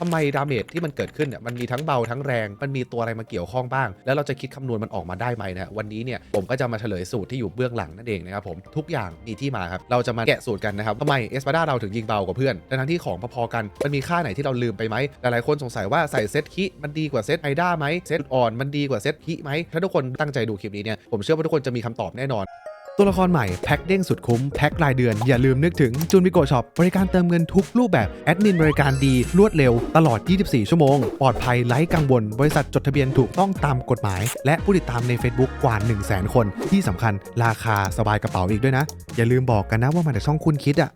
ทำไมดาเมจที่มันเกิดขึ้นเนี่ยมันมีทั้งเบาทั้งแรง มันมีตัวอะไรมาเกี่ยวข้องบ้าง แล้วเราจะคิดคำนวณมันออกมาได้ไหมนะวันนี้เนี่ยผมก็จะมาเฉลยสูตรที่อยู่เบื้องหลังนั่นเองนะครับผมทุกอย่างมีที่มาครับเราจะมาแกะสูตรกันนะครับทำไมเอสปาดาเราถึงยิงเบากว่าเพื่อนทั้งที่ของพอๆกันมันมีค่าไหนที่เราลืมไปไหมหลายๆคนสงสัยว่าใส่เซตคิมันดีกว่าเซตไอด้าไหมเซตอ่อนมันดีกว่าเซตคิไหมถ้าทุกคนตั้งใจดูคลิปนี้เนี่ยผมเชื่อว่าทุกคนจะมีคำตอบแน่นอน ตัวละครใหม่ แพ็คเด้งสุดคุ้ม แพ็ครายเดือน อย่าลืมนึกถึงจูนวิโกช็อปบริการเติมเงินทุกรูปแบบ แอดมินบริการดีรวดเร็ว ตลอด 24 ชั่วโมง ปลอดภัยไร้กังวล บริษัทจดทะเบียนถูกต้องตามกฎหมาย และผู้ติดตามใน Facebook กว่า 1 0 0 0 0แคน ที่สำคัญราคาสบายกระเป๋าอีกด้วยนะ อย่าลืมบอกกันนะว่ามาจากช่องคุณคิดอะ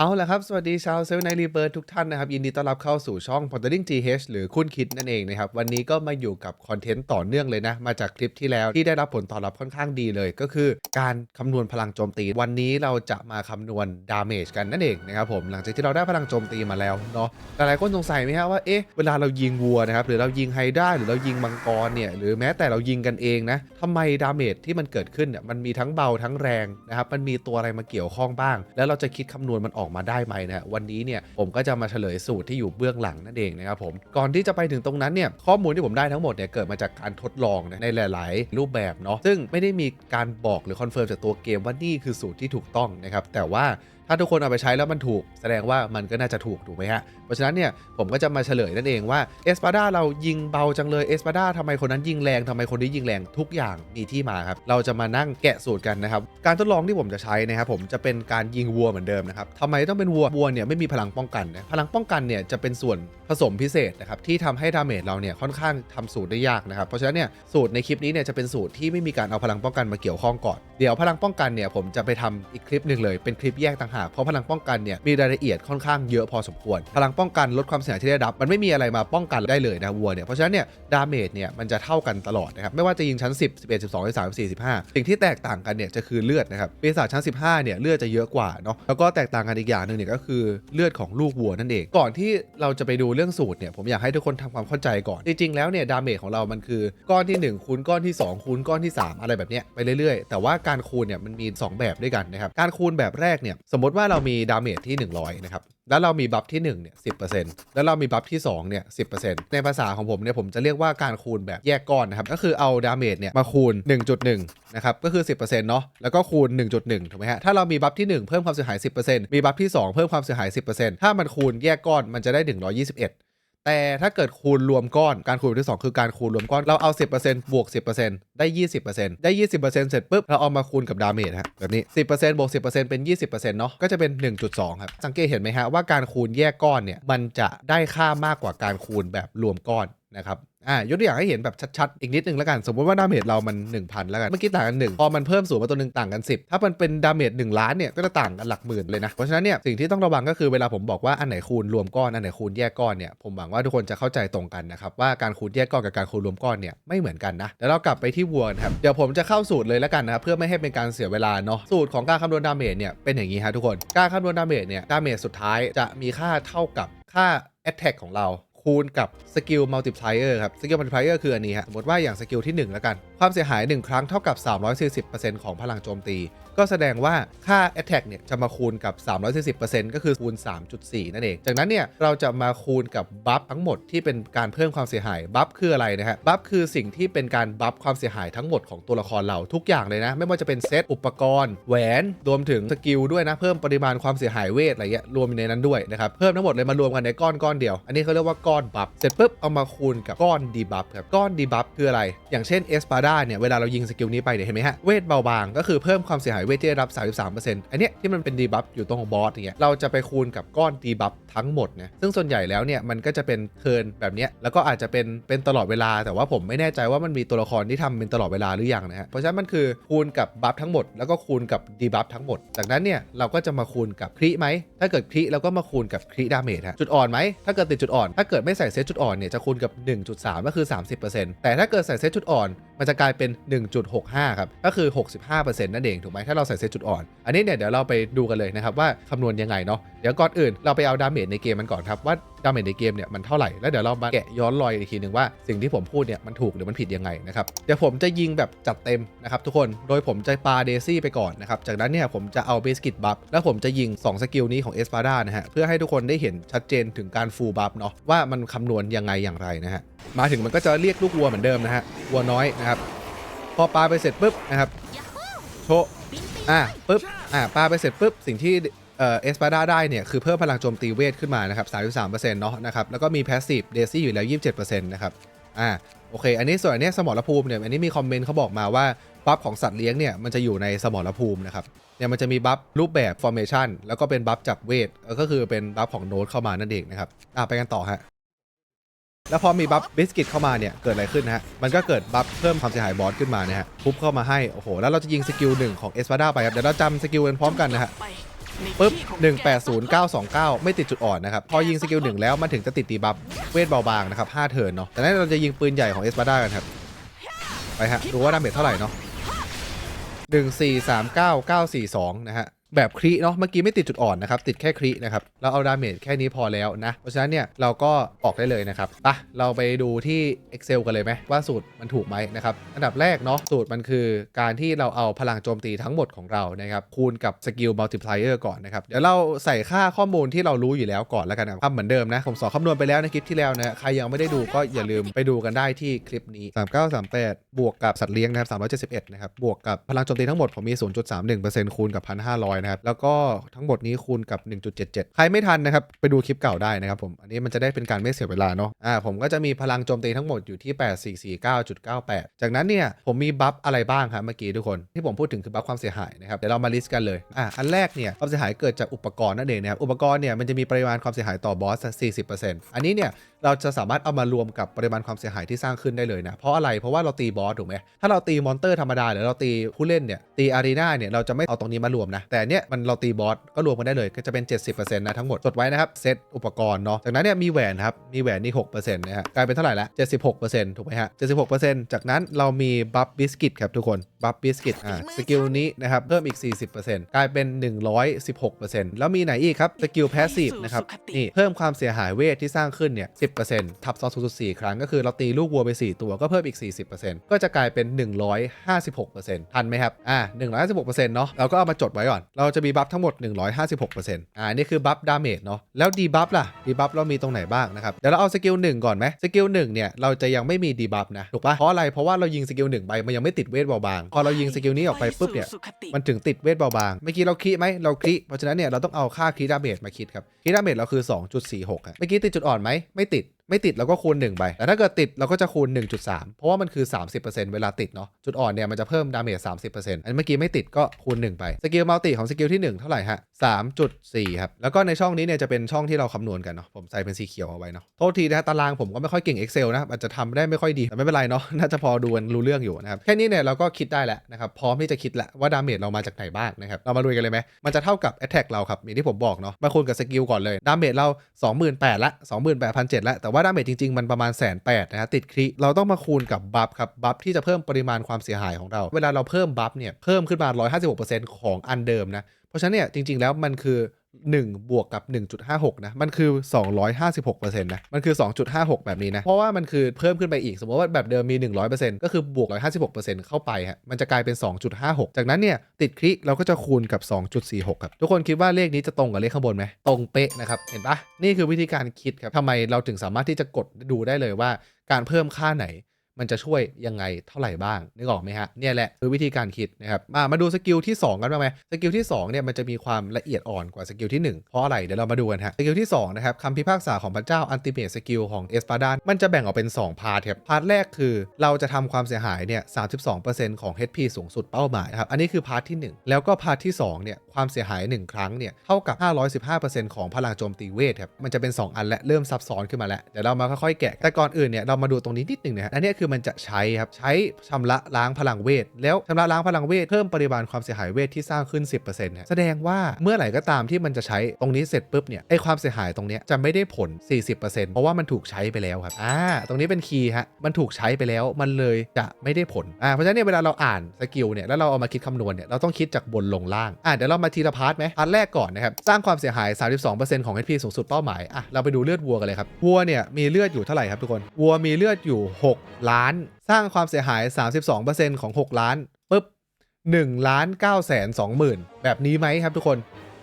เอาละครับ สวัสดีชาวเซลล์ในรีเบิร์ทุกท่านนะครับ ยินดีต้อนรับเข้าสู่ช่อง p o t t e r i n g TH หรือคุณคิดนั่นเองนะครับ วันนี้ก็มาอยู่กับคอนเทนต์ต่อเนื่องเลยนะ มาจากคลิปที่แล้วที่ได้รับผลตอบรับค่อนข้างดีเลย ก็คือการคำนวณพลังโจมตี วันนี้เราจะมาคำนวณดาเมจกันนั่นเองนะครับผมหลังจากที่เราได้พลังโจมตีมาแล้วเนาะหลายๆคนสงสัยไหมครับว่าเอ๊ะเวลาเรายิงวัวนะครับหรือเรายิงไฮด้าหรือเรายิงมังกรเนี่ยหรือแม้แต่เรายิงกันเองนะทำไมดาเมจที่มันเกิดขึ้นเนี่ยมันมีทั้งเบาทั้งแรงนะครับมันมีตัวอะไรมาเกี่ยวข้องบ้าง แล้วเราจะคิดคำนวณมันออกมาได้ไหมนะวันนี้เนี่ยผมก็จะมาเฉลยสูตรที่อยู่เบื้องหลังนั่นเองนะครับผมก่อนที่จะไปถึงตรงนั้นเนี่ยข้อมูลที่ผมได้ทั้งหมดเนี่ยเกิดมาจากการทดลองนในหลาย ๆ รูปแบบเนาะซึ่งไม่ได้มีการบอกหรือคอนเฟิร์มจากตัวเกมว่านี่คือสูตรที่ถูกต้องนะครับแต่ว่า ถ้าทุกคนเอาไปใช้แล้วมันถูก แสดงว่ามันก็น่าจะถูกถูกไหมฮะ เพราะฉะนั้นเนี่ยผมก็จะมาเฉลยนั่นเองว่าเอสปาดาเรายิงเบาจังเลยเอสปาดาทำไมคนนั้นยิงแรงทำไมคนนี้ยิงแรงทุกอย่างมีที่มาครับ เราจะมานั่งแกะสูตรกันนะครับ การทดลองที่ผมจะใช้นะครับผมจะเป็นการยิงวัวเหมือนเดิมนะครับทำไมต้องเป็นวัววัวเนี่ยไม่มีพลังป้องกันนะพลังป้องกันเนี่ยจะเป็นส่วนผสมพิเศษนะครับที่ทำให้ดาเมจเราเนี่ยค่อนข้างทำสูตรได้ยากนะครับเพราะฉะนั้นเนี่ยสูตรในคลิปนี้เนี่ยจะเป็นสูตรที่ไม่มีการเอาพลังป้องกันมาเกี่ยวข้องก่อนเดี๋ยวพลังป้องกันเนี่ยผมจะไปทำอีกคลิปหนึ่งเลยเป็นคลิปแยกต่างหากเพราะพลังป้องกันเนี่ยมีรายละเอียดค่อนข้างเยอะพอสมควร พลังป้องกันลดความเสียหายที่ได้รับ มันไม่มีอะไรมาป้องกันได้เลยนะวัวเนี่ยเพราะฉะนั้นเนี่ยดาเมจเนี่ยมันจะเท่ากันตลอดนะครับไม่ว่าจะยิงชั้น 10 11 12 13 14 15สิ่งที่แตกต่างกันเนี่ยจะคือเลือดนะครับปีศาจชั้น 15เนี่ยเลือดจะเยอะกว่าเนาะแล้วก็แตกต่างกันอีกอย่างหนึ่งเนี่ยก็คือเลือดของลูกวัวนั่นเองก่อนที่เราจะไปดูเรื่องสูตรเนี่ยผมอยากให้ทุกคนทำความเข้าใจก่อนจริงๆแล้วเนี่ยดาเมจของเรามันคือก้อนที่ 1คูณก้อนที่ 2 คูณก้อนที่ 3 อะไรแบบเนี้ยไปเรื่อยๆ แต่ว่าการคูณเนี่ยมันมี 2 แบบด้วยกันนะครับการคูณแบบแรกเนี่ยสมมติว่าเรามีดาเมจที่ 100 นะครับ แล้วเรามีบัฟที่1เนี่ยสิแล้วเรามีบัฟที่2เนี่ยสิในภาษาของผมเนี่ยผมจะเรียกว่าการคูณแบบแยกก้อนนะครับ ก็คือเอาดาเมจเนี่ยมาคูณ 1.1 นะครับ ก็คือ 10%เนาะ แล้วก็คูณ 1.1 ถูกไหมฮะ ถ้าเรามีบัฟที่ 1 เพิ่มความเสียหาย 10%มีบัฟที่ 2 เพิ่มความเสียหาย 10%ถ้ามันคูณแยกก้อนมันจะได้ 121 แต่ถ้าเกิดคูณรวมก้อนการคูณที่ 2 คือการคูณรวมก้อนเราเอา 10%บวก 10%ได้ 20%ได้ 20%เสร็จปุ๊บเราเอามาคูณกับดาเมจฮะแบบนี้ 10%บวก 10%เป็น 20%เนาะก็จะเป็น 1.2 ครับ สังเกตเห็นไหมฮะว่าการคูณแยกก้อนเนี่ยมันจะได้ค่ามากกว่าการคูณแบบรวมก้อนนะครับ อ่ายกตัวอย่างให้เห็นแบบชัดๆ อีกนิดนึงแล้วกัน สมมติว่าดาเมจเรามัน 1000 แล้วกัน เมื่อกี้ต่างกัน 1 พอมันเพิ่มสูงมาตัวหนึ่งต่างกัน 10 ถ้ามันเป็นดาเมจ1ล้านเนี่ยก็จะต่างกันหลักหมื่นเลยนะ เพราะฉะนั้นเนี่ยสิ่งที่ต้องระวังก็คือเวลาผมบอกว่าอันไหนคูณรวมก้อนอันไหนคูณแยกก้อนเนี่ยผมหวังว่าทุกคนจะเข้าใจตรงกันนะครับว่าการคูณแยกก้อนกับการคูณรวมก้อนเนี่ยไม่เหมือนกันนะเดี๋ยวเรากลับไปที่วัวนะครับเดี๋ยวผมจะเข้าสูตรเลยแล้วกันนะครับเพื่อไม่ให้เป็นการเสียเวลาเนาะสูตรของการคำนวณดาเมจเนี่ยเป็นอย่างนี้ฮะทุกคนการคำนวณดาเมจเนี่ยดาเมจสุดท้ายจะมีค่าเท่ากับค่า attack ของเรา คูณกับสกิลมัลติพลายเออร์ครับสกิลมัลติพลายเออร์คืออันนี้ฮะสมมติว่าอย่างสกิลที่1แล้วกัน ความเสียหาย 1 ครั้งเท่ากับ 340%ของพลังโจมตี ก็แสดงว่าค่า Attack เนี่ยจะมาคูณกับ 340%ก็คือคูณ 3.4 นั่นเอง จากนั้นเนี่ยเราจะมาคูณกับบัฟทั้งหมดที่เป็นการเพิ่มความเสียหาย บัฟคืออะไรนะฮะ บัฟคือสิ่งที่เป็นการบัฟความเสียหายทั้งหมดของตัวละครเราทุกอย่างเลยนะ ไม่ว่าจะเป็นเซตอุปกรณ์ แหวน รวมถึงสกิลด้วยนะ เพิ่มปริมาณความเสียหายเวทอะไรเงี้ย รวมในนั้นด้วยนะครับ เพิ่มทั้งหมดเลยมารวมกันในก้อนก้อนเดียว อันนี้เขาเรียกว่าก้อนบัฟ เสร็จปุ๊บเอามาคูณกับก้อนดีบัฟครับ ก้อนดีบัฟคืออะไร อย่างเช่นเอสปาดาเนี่ยเวลาเรายิงสกิลนี้ไปเนี่ยเห็นไหมฮะเวทเบาบางก็คือเพิ่มความเสียหายเวทที่ได้รับ 33%อันเนี้ยที่มันเป็นดีบัฟอยู่ตรงบอสอย่างเงี้ยเราจะไปคูณกับก้อนดีบัฟทั้งหมดนะซึ่งส่วนใหญ่แล้วเนี่ยมันก็จะเป็นเทิร์นแบบเนี้ยแล้วก็อาจจะเป็นเป็นตลอดเวลา แต่ว่าผมไม่แน่ใจว่ามันมีตัวละครที่ทำเป็นตลอดเวลาหรือยังนะฮะเพราะฉะนั้นมันคือคูณกับบัฟทั้งหมดแล้วก็คูณกับดีบัฟทั้งหมด จากนั้นเนี่ยเราก็จะมาคูณกับคริไหมถ้าเกิดคริเราก็มาคูณกับคริดาเมจฮะจุดอ่อนไหมถ้าเกิดติดจุดอ่อน ถ้าเกิดไม่ใส่เซตจุดอ่อนเนี่ยจะคูณกับ 1.3 ก็คือ 30%แต่ถ้าเกิดใส่เซตจุดอ่อน มันจะกลายเป็น 1.65 ครับ ก็คือ 65%นั่นเอง ถูกไหมถ้าเราใส่เซตจุดอ่อน อันนี้เนี่ยเดี๋ยวเราไปดูกันเลยนะครับว่าคำนวณยังไงเนาะ เดี๋ยวก่อนอื่นเราไปเอาดาเมจในเกมมันก่อนครับว่า ดาเมจในเกมเนี่ยมันเท่าไหร่ แล้วเดี๋ยวเรามาแกะย้อนรอยอีกทีหนึ่งว่าสิ่งที่ผมพูดเนี่ยมันถูกหรือมันผิดยังไงนะครับเดี๋ยวผมจะยิงแบบจัดเต็มนะครับทุกคนโดยผมจะปาเดซี่ไปก่อนนะครับจากนั้นเนี่ยผมจะเอาเบสกิตบัฟแล้วผมจะยิง 2 สกิลนี้ของเอสปาดานะฮะเพื่อให้ทุกคนได้เห็นชัดเจนถึงการฟูลบัฟเนาะว่ามันคำนวณยังไงอย่างไรนะฮะมาถึงมันก็จะเรียกลูกวัวเหมือนเดิมนะฮะวัวน้อยนะครับพอปาไปเสร็จปุ๊บนะครับโชะอะปุ๊บอะปาไปเสร็จปุ๊บสิ่งที่ เอ่อเอสปาดาได้เนี่ยคือเพิ่มพลังโจมตีเวทขึ้นมานะครับ33%เนาะนะครับแล้วก็มีแพสซีฟเดซี่อยู่แล้ว 27%นะครับอ่าโอเค อันนี้ส่วนอันนี้สมรภูมิเนี่ยอันนี้มีคอมเมนต์เขาบอกมาว่าบัฟของสัตว์เลี้ยงเนี่ยมันจะอยู่ในสมรภูมินะครับเนี่ยมันจะมีบัฟรูปแบบ formation แล้วก็เป็นบัฟจากเวทก็คือเป็นบัฟของโน้ตเข้ามานั่นเองนะครับอะไปกันต่อฮะแล้วพอมีบัฟบิสกิตเข้ามาเนี่ยเกิดอะไรขึ้นนะฮะ มันก็เกิดบัฟเพิ่มความเสียหายบอสขึ้นมานะฮะปุ๊บเข้ามาให้ โอ้โห แล้วเราจะยิงสกิลหนึ่งของเอสปาดาไปครับ เดี๋ยวเราจำสกิลกันพร้อมกันนะฮะ ปุ๊บ 180929 ไม่ติดจุดอ่อนนะครับ พอยิงสกิลหนึ่งแล้วมันถึงจะติดตีบัฟเวทเบาบางนะครับ5เทิร์นเนาะแต่นั้นเราจะยิงปืนใหญ่ของเอสปาดากันครับ ไปฮะดูว่าดาเมจเท่าไหร่เนาะ1 4 3 9 9 4 2 นะฮะ แบบครีเนาะเมื่อกี้ไม่ติดจุดอ่อนนะครับ ติดแค่ครีนะครับเราเอาดาเมจแค่นี้พอแล้วนะ เพราะฉะนั้นเนี่ยเราก็ออกได้เลยนะครับปะเราไปดูที่ Excel กันเลยไหมว่าสูตรมันถูกไหมนะครับ อันดับแรกเนาะสูตรมันคือการที่เราเอาพลังโจมตีทั้งหมดของเรานะครับคูณกับสกิลมัลติพลายเออร์ก่อนนะครับ เดี๋ยวเราใส่ค่าข้อมูลที่เรารู้อยู่แล้วก่อนแล้วกันนะครับเหมือนเดิมนะ ผมสอนคำนวณไปแล้วในคลิปที่แล้วนะใครยังไม่ได้ดูก็อย่าลืมไปดูกันได้ที่คลิปนี้ 3938 บวกกับสัตว์เลี้ยงนะครับ371นะครับบวกกับพลังโจมตีทั้งหมดผมมี 0.31%คูณกับ1,500นะครับ แล้วก็ทั้งหมดนี้คูณกับ 1.77 ใครไม่ทันนะครับ ไปดูคลิปเก่าได้นะครับผม อันนี้มันจะได้เป็นการไม่เสียเวลาเนาะ อ่า ผมก็จะมีพลังโจมตีทั้งหมดอยู่ที่ 8449.98 จากนั้นเนี่ย ผมมีบัฟอะไรบ้างครับเมื่อกี้ทุกคน ที่ผมพูดถึงคือบัฟความเสียหายนะครับ เดี๋ยวเรามาลิสต์กันเลย อ่าอันแรกเนี่ยความเสียหายเกิดจากอุปกรณ์นั่นเองนะครับ อุปกรณ์เนี่ยมันจะมีปริมาณความเสียหายต่อบอส 40%อันนี้เนี่ยเราจะสามารถเอามารวมกับปริมาณความเสียหายที่สร้างขึ้นได้เลยนะ เพราะอะไร เพราะว่าเราตีบอสถูกไหมถ้าเราตีมอนเตอร์ธรรมดาหรือเราตีผู้เล่นเนี่ยตีอารีนาเนี่ยเราจะไม่เอาตรงนี้มารวมนะแต่เนี่ยมันเราตีบอสก็รวมกันได้เลยก็จะเป็น 70%นะทั้งหมดจดไว้นะครับเซตอุปกรณ์เนาะจากนั้นเนี่ยมีแหวนครับมีแหวนนี่6%นะฮะกลายเป็นเท่าไหร่ละ76%ถูกไหมฮะ76%จากนั้นเรามีบัฟบิสกิตครับทุกคนบัฟบิสกิตอ่าสกิลนี้นะครับเพิ่มอีก 40%กลายเป็น 116%แล้วมีไหนอีกครับสกิลแพสซีฟนะครับนี่เพิ่มความเสียหายเวทที่สร้างขึ้นเนี่ย10%ทับ2.4ครั้งก็คือเราตีลูกวัวไป 4 ตัวก็เพิ่มอีก 40%ก็จะกลายเป็น 156%ทันไหมครับอ่า156%เนาะเราก็เอามาจดไว้ก่อนเราจะมีบัฟทั้งหมด 156%อ่านี่คือบัฟดาเมจเนาะแล้วดีบัฟล่ะดีบัฟเรามีตรงไหนบ้างนะครับเดี๋ยวเราเอาสกิล1ก่อนไหมสกิล1เนี่ยเราจะยังไม่มีดีบัฟนะถูกปะเพราะอะไรเพราะว่าเรายิงสกิล1ไปมันยังไม่ติดเวทเบาบางพอเรายิงสกิลนี้ออกไปปุ๊บเนี่ยมันถึงติดเวทเบาบางเมื่อกี้เราคีไหมเราคีเพราะฉะนั้นเนี่ยเราต้องเอาค่าคีดาเมจมาคิดครับคีดาเมจเราคือ 2.46อะเมื่อกี้ติดจุดอ่อนไหมไม่ติด ไม่ติดเราก็คูณ1ไป แต่ถ้าเกิดติดเราก็จะคูณ 1.3 เพราะว่ามันคือ 30%เวลาติดเนาะ จุดอ่อนเนี่ยมันจะเพิ่มดาเมจ30%อันเมื่อกี้ไม่ติดก็คูณ 1 ไป สกิลมัลติของสกิลที่ 1 เท่าไหร่ฮะ 3.4 ครับ แล้วก็ในช่องนี้เนี่ยจะเป็นช่องที่เราคำนวณกันเนาะ ผมใส่เป็นสีเขียวเอาไว้เนาะ โทษทีนะตารางผมก็ไม่ค่อยเก่ง Excel นะอาจจะทำได้ไม่ค่อยดี แต่ไม่เป็นไรเนาะ น่าจะพอดูรู้เรื่องอยู่นะครับ แค่นี้เนี่ยเราก็คิดได้แล้วนะครับพร้อมที่จะคิดแล้วว่าดาเมจเรามาจากไหนบ้างนะครับเรามาดูกันเลยไหมมันจะเท่ากับ attack เราครับอย่างที่ผมบอกเนาะมาคูณกับสกิลก่อนเลยดาเมจเรา28,000ละ28,700ละแต่ว่าดาเมจจริง ๆ มันประมาณแสนแปดนะฮะติดคริเราต้องมาคูณกับบัฟครับบัฟที่จะเพิ่มปริมาณความเสียหายของเรา เวลาเราเพิ่มบัฟเนี่ยเพิ่มขึ้นมา 156%ของอันเดิมนะเพราะฉะนั้นเนี่ยจริง ๆ แล้วมันคือ 1 บวกกับ 1.56 นะ มันคือ 256%นะ มันคือ 2.56 แบบนี้นะ เพราะว่ามันคือเพิ่มขึ้นไปอีก สมมติว่าแบบเดิมมี 100%ก็คือบวก 156%เข้าไปฮะ มันจะกลายเป็น 2.56 จากนั้นเนี่ย ติดคลิเราก็จะคูณกับ 2.46 ครับ ทุกคนคิดว่าเลขนี้จะตรงกับเลขข้างบนไหม ตรงเป๊ะนะครับ เห็นปะนี่คือวิธีการคิดครับทำไมเราถึงสามารถที่จะกดดูได้เลยว่าการเพิ่มค่าไหน มันจะช่วยยังไงเท่าไหร่บ้างนึกออกไหมฮะเนี่ยแหละคือวิธีการคิดนะครับมามาดูสกิลที่ 2 กันบ้างไหมสกิลที่2เนี่ยมันจะมีความละเอียดอ่อนกว่าสกิลที่ 1 เพราะอะไรเดี๋ยวเรามาดูกันฮะสกิลที่2นะครับคำพิพากษาของพระเจ้าอันติเมตสกิลของเอสปาดานมันจะแบ่งออกเป็น 2 พาร์ทครับพาร์ทแรกคือเราจะทำความเสียหายเนี่ย32%ของ HP สูงสุดเป้าหมายครับอันนี้คือพาร์ทที่ 1 แล้วก็พาร์ทที่2เนี่ยความเสียหาย 1 ครั้งเนี่ยเท่ากับ 515%ของพลังโจมตีเวทครับมันจะเป็น 2 อันและเริ่มซับซ้อนขึ้นมาแล้วเดี๋ยวเรามาค่อยๆแกะแต่ก่อนอื่นเนี่ยเรามาดูตรงนี้นิดหนึ่งนะฮะอันนี้คือมันจะใช้ครับใช้ชำระล้างพลังเวท แล้วชำระล้างพลังเวทเพิ่มปริมาณความเสียหายเวทที่สร้างขึ้น 10%ฮะแสดงว่าเมื่อไหร่ก็ตามที่มันจะใช้ตรงนี้เสร็จปุ๊บเนี่ยไอความเสียหายตรงเนี้ยจะไม่ได้ผล 40%เพราะว่ามันถูกใช้ไปแล้วครับอ่าตรงนี้เป็นคีย์ฮะมันถูกใช้ไปแล้วมันเลยจะไม่ได้ผลอ่าเพราะฉะนั้นเนี่ยเวลาเราอ่านสกิลเนี่ยแล้วเราเอามาคิดคำนวณเนี่ยเราต้องคิดจากบนลงล่างอ่าเดี๋ยวเรามาทีละพาร์ทไหมพาร์ทแรกก่อนนะครับสร้างความเสียหาย 32%ของ HP สูงสุดเป้าหมายอะเราไปดูเลือดวัวกันเลยครับวัวเนี่ยมีเลือดอยู่เท่าไหร่ครับทุกคนวัวมีเลือดอยู่6ล้าน สร้างความเสียหาย 32%ของ 6 ล้านปุ๊บ1ล้าน9แสน2หมื่นแบบนี้ไหมครับทุกคน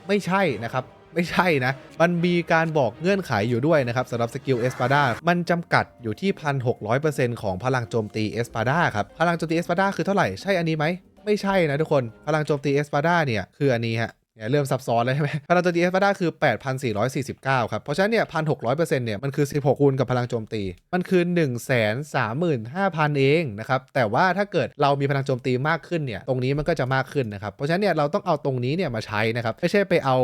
ไม่ใช่นะครับ ไม่ใช่นะ มันมีการบอกเงื่อนไขอยู่ด้วยนะครับสำหรับสกิลเอสปาดามันจำกัดอยู่ที่ 1,600%ของพลังโจมตีเอสปาดาครับ พลังโจมตีเอสปาดาคือเท่าไหร่ ใช่อันนี้ไหม ไม่ใช่นะทุกคน พลังโจมตีเอสปาดาเนี่ย คืออันนี้ฮะ เนี่ยเริ่มซับซ้อนแล้วใช่ไหมพลังโจมตีเอสปาดาคือ 8,449 ครับ เพราะฉะนั้นเนี่ย 1,600%เนี่ยมันคือ 16 คูณกับพลังโจมตี มันคือ 135,000 เองนะครับ แต่ว่าถ้าเกิดเรามีพลังโจมตีมากขึ้นเนี่ย ตรงนี้มันก็จะมากขึ้นนะครับ เพราะฉะนั้นเนี่ยเราต้องเอาตรงนี้เนี่ยมาใช้นะครับ ไม่ใช่ไปเอา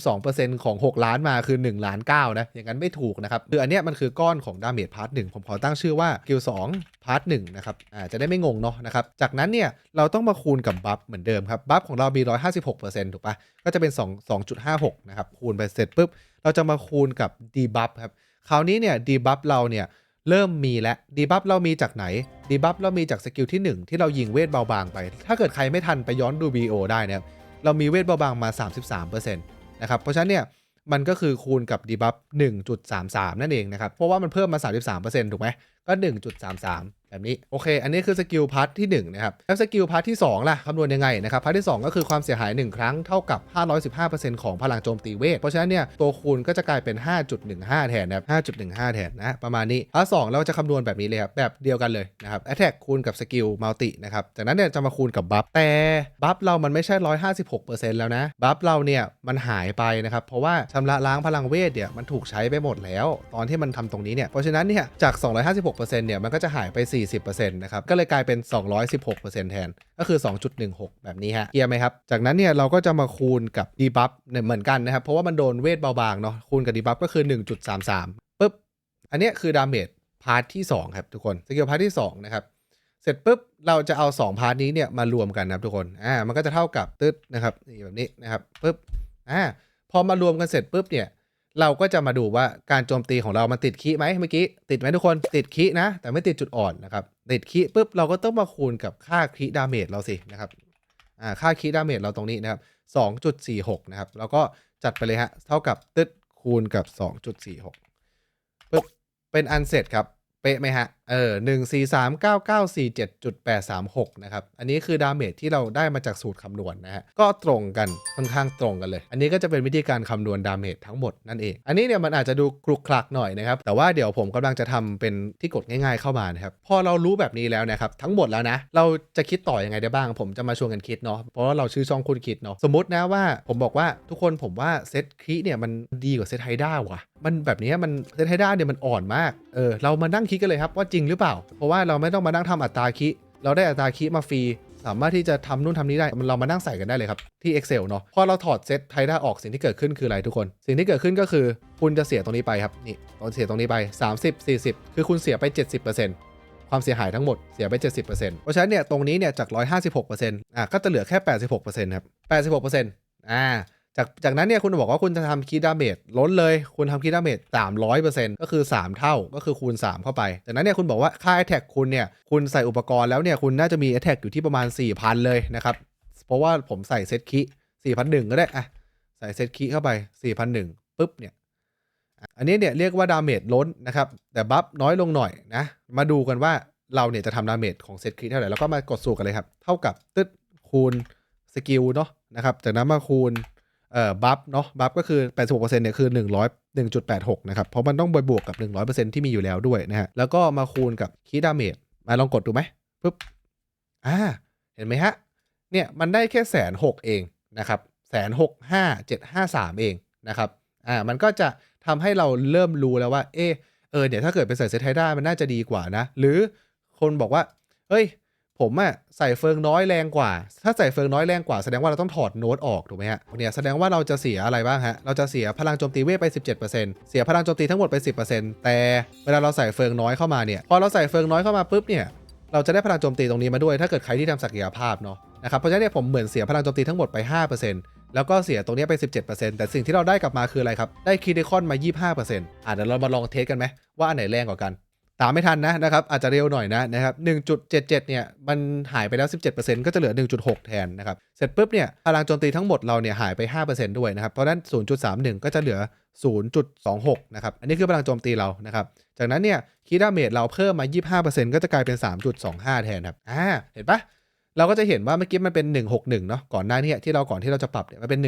32%ของ 6 ล้านมาคือ1ล้าน9นะ อย่างนั้นไม่ถูกนะครับ คืออันเนี้ยมันคือก้อนของดาเมจพาร์ทหนึ่งผมขอตั้งชื่อว่ากิล2พาร์ทหนึ่งนะครับอ่าจะได้ไม่งงเนาะนะครับ จากนั้นเนี่ยเราต้องมาคูณกับบัฟเหมือนเดิมครับ บัฟของเรามี 156%ถูกปะก็จะเป็น 2 2.56 นะครับ คูณไปเสร็จปุ๊บ เราจะมาคูณกับดีบัฟครับ คราวนี้เนี่ยดีบัฟเราเนี่ยเริ่มมีแล้วดีบัฟเรามีจากไหนดีบัฟเรามีจากสกิลที่ 1 ที่เรายิงเวทเบาบางไป ถ้าเกิดใครไม่ทันไปย้อนดู VO ได้นะครับเรามีเวทเบาบางมา 33%นะครับเพราะฉะนั้นเนี่ยมันก็คือคูณกับดีบัฟ1.33 นั่นเองนะครับ เพราะว่ามันเพิ่มมา 33%ถูกไหมก็ 1.33 แบบนี้ โอเค อันนี้คือสกิลพาร์ทที่ 1 นะครับ แล้วสกิลพาร์ทที่ 2 ล่ะคำนวณยังไงนะครับ พาร์ทที่ 2 ก็คือความเสียหาย 1 ครั้งเท่ากับ 515%ของพลังโจมตีเวท เพราะฉะนั้นเนี่ย ตัวคูณก็จะกลายเป็น 5.15 แทนนะครับ 5.15 แทนนะ ประมาณนี้ พาร์ท2เราจะคำนวณแบบนี้เลยครับ แบบเดียวกันเลยนะครับ attack คูณกับสกิลมัลตินะครับ จากนั้นเนี่ยจะมาคูณกับบัฟ แต่บัฟเรามันไม่ใช่ 156%แล้วนะ บัฟเราเนี่ยมันหายไปนะครับ เพราะว่าชำระล้างพลังเวทเนี่ยมันถูกใช้ไปหมดแล้ว ตอนที่มันทำตรงนี้เนี่ยเพราะฉะนั้นเนี่ยจาก 256 6เนี่ยมันก็จะหายไป 40%นะครับก็เลยกลายเป็น 216%แทนก็คือ 2.16 แบบนี้ฮะเคลียร์ไหมครับ จากนั้นเนี่ยเราก็จะมาคูณกับดีบัฟเนี่ยเหมือนกันนะครับ เพราะว่ามันโดนเวทเบาบางเนาะคูณกับดีบัฟก็คือ 1.33ปุ๊บอันเนี้ยคือดาเมจพาร์ทที่ 2 ครับทุกคนสกิลพาร์ทที่2นะครับเสร็จปุ๊บเราจะเอา 2 พาร์ทนี้เนี่ยมารวมกันนะครับทุกคนอ่ามันก็จะเท่ากับตึ๊ดนะครับนี่แบบนี้นะครับปุ๊บอ่าพอมารวมกันเสร็จปุ๊บเนี่ย เราก็จะมาดูว่าการโจมตีของเรามันติดคีไหมเมื่อกี้ติดไหมทุกคนติดคีนะ แต่ไม่ติดจุดอ่อนนะครับ ติดคีปุ๊บเราก็ต้องมาคูณกับค่าคีดาเมจเราสินะครับอ่าค่าคีดาเมจเราตรงนี้นะครับ2.46 นะครับ แล้วก็จัดไปเลยฮะ เท่ากับตึ๊ดคูณกับ 2.46ปึ๊บเป็นอันเสร็จครับ เป๊ะไหมฮะ เออหนึ่งสี่สามเก้าเก้าสี่เจ็ดจุดแปดสามหกนะครับ อันนี้คือดาเมจที่เราได้มาจากสูตรคำนวณนะฮะ ก็ตรงกันค่อนข้างตรงกันเลย อันนี้ก็จะเป็นวิธีการคำนวณดาเมจทั้งหมดนั่นเอง อันนี้เนี่ยมันอาจจะดูคลุกคลักหน่อยนะครับ แต่ว่าเดี๋ยวผมกำลังจะทำเป็นที่กดง่ายๆเข้ามานะครับ พอเรารู้แบบนี้แล้วนะครับ ทั้งหมดแล้วนะ เราจะคิดต่อยังไงได้บ้าง ผมจะมาชวนกันคิดเนาะ เพราะว่าเราชื่อช่องคุณคิดเนาะ สมมตินะว่าผมบอกว่าทุกคนผมว่าเซตคลิเนี่ยมันดีกว่าเซตไฮด้าว่ะ มันแบบนี้มันเซตไฮด้าเนี่ยมันอ่อนมาก เออเรามานั่งคิดกันเลยครับว่าจริงงหรือเปล่า เพราะว่าเราไม่ต้องมานั่งทำอัตราคิ เราได้อัตราคิมาฟรีสามารถที่จะทำนู่นทำนี้ได้มันเรามานั่งใส่กันได้เลยครับ ที่ Excel เนาะพอเราถอดเซตไทด้าออกสิ่งที่เกิดขึ้นคืออะไรทุกคน สิ่งที่เกิดขึ้นก็คือ คุณจะเสียตรงนี้ไปครับนี่ตอนเสียตรงนี้ไป 30 40 คือคุณเสียไป 70%ความเสียหายทั้งหมดเสียไป 70%เพราะฉะนั้นเนี่ยตรงนี้เนี่ยจาก 156%อะก็จะเหลือแค่ 86%ครับ86%อ่า จากจากนั้นเนี่ยคุณบอกว่าคุณจะทำคีดาเมจล้นเลย คุณทำคีดาเมจ300%ก็คือ 3 เท่าก็คือคูณ 3 เข้าไป จากนั้นเนี่ยคุณบอกว่าค่า Attack คุณเนี่ยคุณใส่อุปกรณ์แล้วเนี่ยคุณน่าจะมี Attack อยู่ที่ประมาณ 4,000 เลยนะครับ เพราะว่าผมใส่เซตคี4,001ก็ได้อะใส่เซตคีเข้าไป4,001ปุ๊บเนี่ยอันนี้เนี่ยเรียกว่าดาเมจล้นนะครับ แต่บัฟน้อยลงหน่อยนะ มาดูกันว่าเราเนี่ยจะทำดาเมจของเซตคีเท่าไหร่แล้วก็มากดสูตรกันเลยครับ เท่ากับตึ๊ดคูณสกิลเนาะนะครับจากนั้นมาคูณ เอ่อบัฟเนาะบัฟก็คือ 86%เนี่ยคือ 100 1.86 นะครับ เพราะมันต้องบวกกับ 100%ที่มีอยู่แล้วด้วยนะฮะ แล้วก็มาคูณกับคีดาเมจมาลองกดดูไหมปุ๊บอ่าเห็นไหมฮะ เนี่ย มันได้แค่แสนหกเองนะครับแสนหกห้าเจ็ดห้าสามเองนะครับอ่ามันก็จะทำให้เราเริ่มรู้แล้วว่า เออเออเดี๋ยวถ้าเกิดไปใส่เซตไทด้ามันน่าจะดีกว่านะ หรือคนบอกว่าเฮ้ย ผมอะใส่เฟืองน้อยแรงกว่า ถ้าใส่เฟืองน้อยแรงกว่าแสดงว่าเราต้องถอดโน้ตออกถูกไหมฮะเนี่ยแสดงว่าเราจะเสียอะไรบ้างฮะ เราจะเสียพลังโจมตีเวทไป 17%เสียพลังโจมตีทั้งหมดไป 10%แต่เวลาเราใส่เฟืองน้อยเข้ามาเนี่ย พอเราใส่เฟืองน้อยเข้ามาปุ๊บเนี่ย เราจะได้พลังโจมตีตรงนี้มาด้วย ถ้าเกิดใครที่ทำศักยภาพเนาะนะครับ เพราะฉะนั้นเนี่ยผมเหมือนเสียพลังโจมตีทั้งหมดไป 5%แล้วก็เสียตรงนี้ไป 17%แต่สิ่งที่เราได้กลับมาคืออะไรครับ ได้คีเดคอนมา 25%อะเดี๋ยวเรามาลองเทสกันไหมว่าอันไหนแรงกว่ากัน ตามไม่ทันนะนะครับอาจจะเร็วหน่อยนะนะครับ1.77 เนี่ยมันหายไปแล้ว 17%ก็จะเหลือ 1.6 แทนนะครับเสร็จปุ๊บเนี่ยพลังโจมตีทั้งหมดเราเนี่ยหายไป 5%ด้วยนะครับเพราะนั้น 0.31 ก็จะเหลือ 0.26 นะครับอันนี้คือพลังโจมตีเรานะครับจากนั้นเนี่ยคีดาเมจเราเพิ่มมา 25%ก็จะกลายเป็น 3.25 แทนครับอ่าเห็นปะเราก็จะเห็นว่าเมื่อกี้มันเป็น 161 เนาะก่อนหน้านี้ที่เราก่อนที่เราจะปรับเนี่ยมันเป็น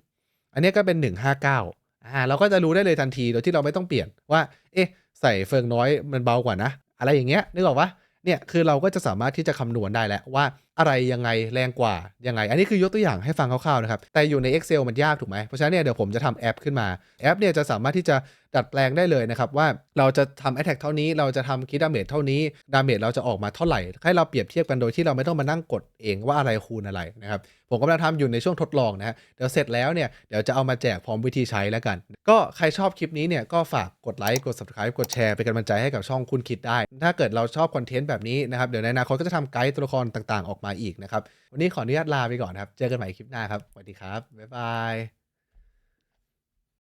161 อันนี้ก็เป็น 159อ่าเราก็จะรู้ได้เลยทันทีโดยที่เราไม่ต้องเปลี่ยนว่าเอ๊ะ ใส่เฟืองน้อยมันเบากว่านะ อะไรอย่างเงี้ยนึกออกปะเนี่ยคือเราก็จะสามารถที่จะคำนวณได้แล้วว่า อะไรยังไงแรงกว่ายังไง อันนี้คือยกตัวอย่างให้ฟังคร่าวๆนะครับ แต่อยู่ใน Excel มันยากถูกไหมเพราะฉะนั้นเนี่ยเดี๋ยวผมจะทำแอปขึ้นมาแอปเนี่ยจะสามารถที่จะดัดแปลงได้เลยนะครับ ว่าเราจะทำ Attack เท่านี้เราจะทำคิดดาเมจเท่านี้ดาเมจเราจะออกมาเท่าไหร่ ให้เราเปรียบเทียบกันโดยที่เราไม่ต้องมานั่งกดเองว่าอะไรคูณอะไรนะครับผมกำลังทำอยู่ในช่วงทดลองนะฮะเดี๋ยวเสร็จแล้วเนี่ยเดี๋ยวจะเอามาแจกพร้อมวิธีใช้แล้วกัน ก็ใครชอบคลิปนี้เนี่ยก็ฝากกดไลค์กด subscribe กดแชร์เป็นกำลังใจให้กับช่องคุณคิดได้ ถ้าเกิดเราชอบคอนเทนต์แบบนี้นะครับเดี๋ยวในอนาคตก็จะทำไกด์ตัวละครต่างๆออกมาอีกนะครับ วันนี้ขออนุญาตลาไปก่อนครับ เจอกันใหม่คลิปหน้าครับ สวัสดีครับ บ๊ายบาย